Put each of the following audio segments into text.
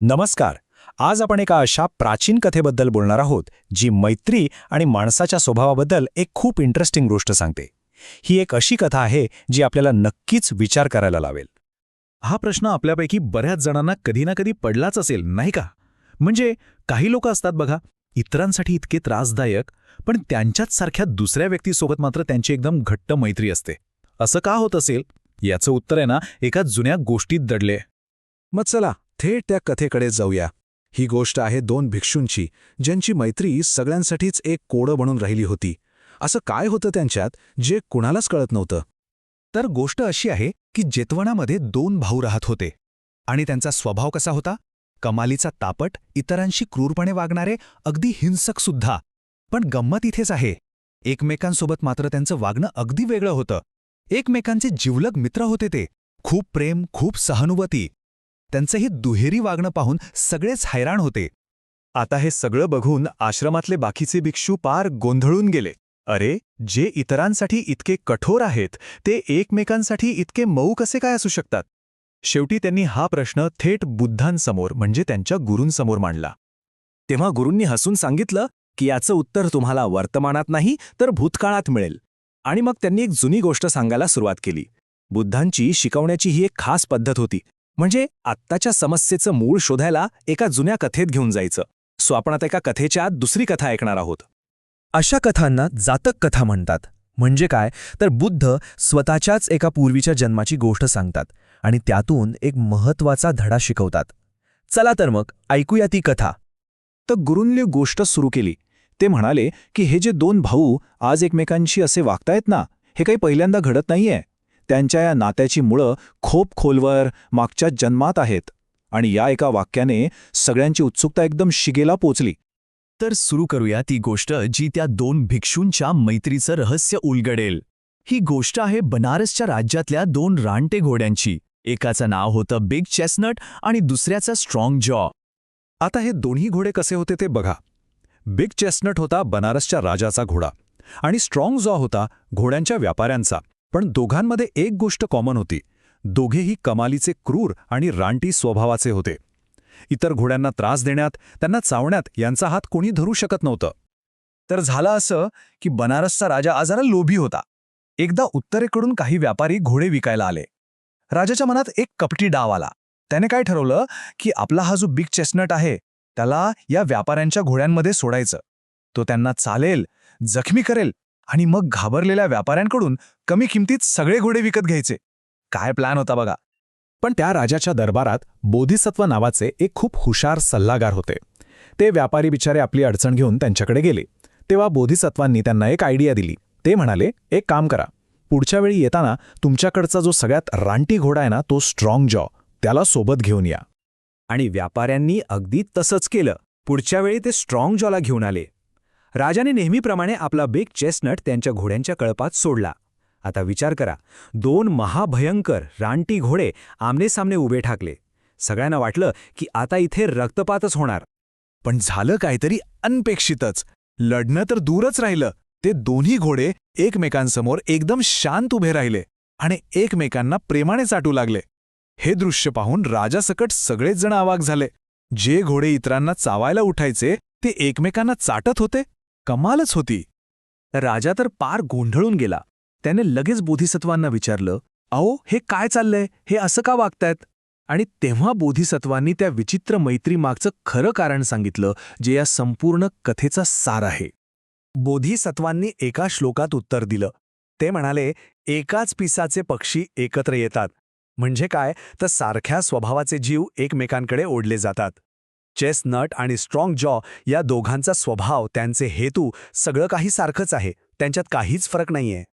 नमस्कार. आज आपण एका अशा प्राचीन कथेबद्दल बोलणार आहोत जी मैत्री आणि माणसाच्या स्वभावाबद्दल एक खूप इंटरेस्टिंग गोष्ट सांगते. ही एक अशी कथा आहे जी आपल्याला नक्कीच विचार करायला लावेल. हा प्रश्न आपल्यापैकी बऱ्याच जणांना कधी ना कधी पडलाच असेल नाही का? म्हणजे काही लोक असतात बघा इतरांसाठी इतके त्रासदायक पण त्यांच्याच सारख्या दुसऱ्या व्यक्तीसोबत मात्र त्यांची एकदम घट्ट मैत्री असते. असं का होत असेल? याचं उत्तर आहे ना एका जुन्या गोष्टीत दडले. मग चला थेट त्या कथेकडे जाऊया. ही गोष्ट आहे दोन भिक्षूंची ज्यांची मैत्री सगळ्यांसाठीच एक कोडं बनून राहिली होती. असं काय होतं त्यांच्यात जे कुणालाच कळत नव्हतं? तर गोष्ट अशी आहे की जेतवणामध्ये दोन भाऊ राहत होते. आणि त्यांचा स्वभाव कसा होता? कमालीचा तापट इतरांशी क्रूरपणे वागणारे अगदी हिंसक सुद्धा. पण गंमत इथेच आहे. एकमेकांसोबत मात्र त्यांचं वागणं अगदी वेगळं होतं. एकमेकांचे जिवलग मित्र होते ते. खूप प्रेम खूप सहानुभूती. त्यांचं हे दुहेरी वागणं पाहून सगळेच हैराण होते. आता हे सगळं बघून आश्रमातले बाकीचे भिक्षू पार गोंधळून गेले. अरे जे इतरांसाठी इतके कठोर आहेत ते एकमेकांसाठी इतके मऊ कसे काय असू शकतात? शेवटी त्यांनी हा प्रश्न थेट बुद्धांसमोर म्हणजे त्यांच्या गुरूंसमोर मांडला. तेव्हा गुरूंनी हसून सांगितलं की याचं उत्तर तुम्हाला वर्तमानात नाही तर भूतकाळात मिळेल. आणि मग त्यांनी एक जुनी गोष्ट सांगायला सुरुवात केली. बुद्धांची शिकवण्याची ही एक खास पद्धत होती. म्हणजे आत्ताच्या समस्येचं मूळ शोधायला एका जुन्या कथेत घेऊन जायचं. सो आपण आता एका कथेच्या आत दुसरी कथा ऐकणार आहोत. अशा कथांना जातक कथा म्हणतात. म्हणजे काय? तर बुद्ध स्वतःच्याच एका पूर्वीच्या जन्माची गोष्ट सांगतात आणि त्यातून एक महत्त्वाचा धडा शिकवतात. चला तर मग ऐकूया ती कथा. तर गुरूंनी गोष्ट सुरू केली. ते म्हणाले की हे जे दोन भाऊ आज एकमेकांशी असे वागतायत ना हे काही पहिल्यांदा घडत नाहीये. त्यांच्या या नात्याची मुळं खूप खोलवर मागच्या जन्मात आहेत. आणि या एका वाक्याने सगळ्यांची उत्सुकता एकदम शिगेला पोचली. तर सुरू करूया ती गोष्ट जी त्या दोन भिक्षूंच्या मैत्रीचं रहस्य उलगडेल. ही गोष्ट आहे बनारसच्या राज्यातल्या दोन रानटे घोड्यांची. एकाचं नाव होतं बिग चेस्नट आणि दुसऱ्याचं स्ट्रॉंग जॉ. आता हे दोन्ही घोडे कसे होते ते बघा. बिग चेस्टनट होता बनारसच्या राजाचा घोडा आणि स्ट्रॉंग जॉ होता घोड्यांच्या व्यापाऱ्यांचा. पण दोघांमध्ये एक गोष्ट कॉमन होती. दोघेही कमालीचे क्रूर आणि रानटी स्वभावाचे होते. इतर घोड्यांना त्रास देण्यात त्यांना चावण्यात यांचा हात कोणी धरू शकत नव्हतं. तर झालं असं की बनारसचा राजा आजारा लोभी होता. एकदा उत्तरेकडून काही व्यापारी घोडे विकायला आले. राजाच्या मनात एक कपटी डाव आला. त्याने काय ठरवलं की आपला हा जो बिग चेस्टनट आहे त्याला या व्यापाऱ्यांच्या घोड्यांमध्ये सोडायचं. तो त्यांना चालेल जखमी करेल आणि मग घाबरलेल्या व्यापाऱ्यांकडून कमी किमतीत सगळे घोडे विकत घ्यायचे. काय प्लॅन होता बघा. पण त्या राजाच्या दरबारात बोधिसत्व नावाचे एक खूप हुशार सल्लागार होते. ते व्यापारी बिचारे आपली अडचण घेऊन त्यांच्याकडे गेले. तेव्हा बोधिसत्वांनी त्यांना एक आयडिया दिली. ते म्हणाले एक काम करा. पुढच्या वेळी येताना तुमच्याकडचा जो सगळ्यात रानटी घोडा आहे ना तो स्ट्रॉंग जॉ त्याला सोबत घेऊन या. आणि व्यापाऱ्यांनी अगदी तसंच केलं. पुढच्या वेळी ते स्ट्रॉंग जॉला घेऊन आले. राजाने नेहमीप्रमाणे आपला बेग चेस्टनट त्यांच्या घोड्यांच्या कळपात सोडला. आता विचार करा दोन महाभयंकर रानटी घोडे आमनेसामने उभे ठाकले. सगळ्यांना वाटलं की आता इथे रक्तपातच होणार. पण झालं काहीतरी अनपेक्षितच. लढणं तर दूरच राहिलं. ते दोन्ही घोडे एकमेकांसमोर एकदम शांत उभे राहिले आणि एकमेकांना प्रेमाने चाटू लागले. हे दृश्य पाहून राजासकट सगळेच जण आवाक झाले. जे घोडे इतरांना चावायला उठायचे ते एकमेकांना चाटत होते? कमालच होती. राजा तर पार गोंधळून गेला. त्याने लगेच बोधिसत्वांना विचारलं अहो हे काय चाललंय? हे असं का वागतायत? आणि तेव्हा बोधिसत्वांनी त्या विचित्र मैत्रीमागचं खरं कारण सांगितलं जे या संपूर्ण कथेचा सार आहे. बोधिसत्वांनी एका श्लोकात उत्तर दिलं. ते म्हणाले एकाच पिसाचे पक्षी एकत्र येतात. म्हणजे काय? तर सारख्या स्वभावाचे जीव एकमेकांकडे ओढले जातात. चेस्टनट आणि स्ट्रॉंग जॉ या दोघांचा स्वभाव त्यांचे हेतू सगळं काही सारखंच आहे. त्यांच्यात काहीच फरक नाहीये.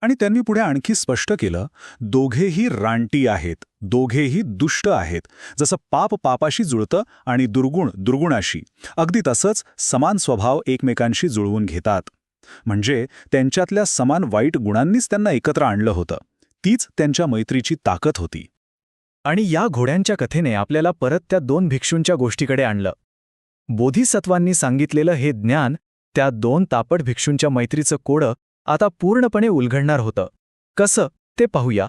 आणि त्यांनी पुढे आणखी स्पष्ट केलं दोघेही रानटी आहेत दोघेही दुष्ट आहेत. जसं पाप पापाशी जुळतं आणि दुर्गुण दुर्गुणाशी. अगदी तसंच समान स्वभाव एकमेकांशी जुळवून घेतात. म्हणजे त्यांच्यातल्या समान वाईट गुणांनीच त्यांना एकत्र आणलं होतं. तीच त्यांच्या मैत्रीची ताकद होती. आणि या घोड्यांच्या कथेने आपल्याला परत त्या दोन भिक्षूंच्या गोष्टीकडे आणलं. बोधिसत्वांनी सांगितलेलं हे ज्ञान त्या दोन तापट भिक्षूंच्या मैत्रीचं कोडं आता पूर्णपणे उलगडणार होतं. कसं? ते पाहूया.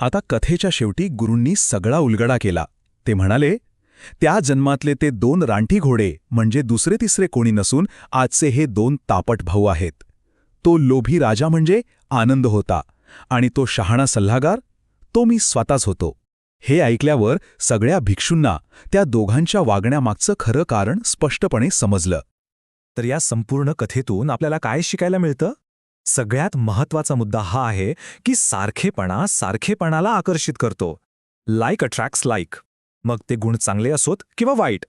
आता कथेच्या शेवटी गुरूंनी सगळा उलगडा केला. ते म्हणाले त्या जन्मातले ते दोन रानटी घोडे म्हणजे दुसरे तिसरे कोणी नसून आजचे हे दोन तापट भाऊ आहेत. तो लोभी राजा म्हणजे आनंद होता आणि तो शहाणा सल्लागार तो मी स्वतःच होतो. हे ऐकल्यावर सगळ्या भिक्षूंना त्या दोघांच्या वागण्यामागचं खरं कारण स्पष्टपणे समजलं. तर या संपूर्ण कथेतून आपल्याला काय शिकायला मिळतं? सगळ्यात महत्त्वाचा मुद्दा हा आहे की सारखेपणा सारखेपणाला आकर्षित करतो. लाईक अट्रॅक्ट्स लाईक मग ते गुण चांगले असोत किंवा वाईट?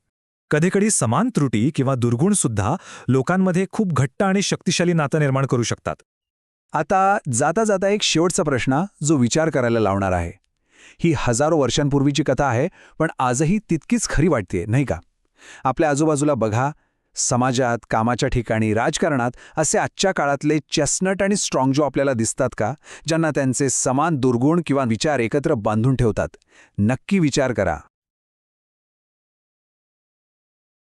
कधीकधी समान त्रुटी किंवा दुर्गुण सुद्धा लोकांमध्ये खूप घट्ट आणि शक्तिशाली नातं निर्माण करू शकतात. आता जाता जाता एक शेवटचा प्रश्न जो विचार करायला लावणार आहे. ही हजारो वर्षांपूर्वीची कथा आहे पण आजही तितकीच खरी वाटते नाही का? आपल्या आजूबाजूला बघा समाजात कामाच्या ठिकाणी राजकारणात असे आजच्या काळातले चेस्नट आणि स्ट्रॉंगजो आपल्याला दिसतात का ज्यांना त्यांचे समान दुर्गुण किंवा विचार एकत्र बांधून ठेवतात नक्की विचार करा.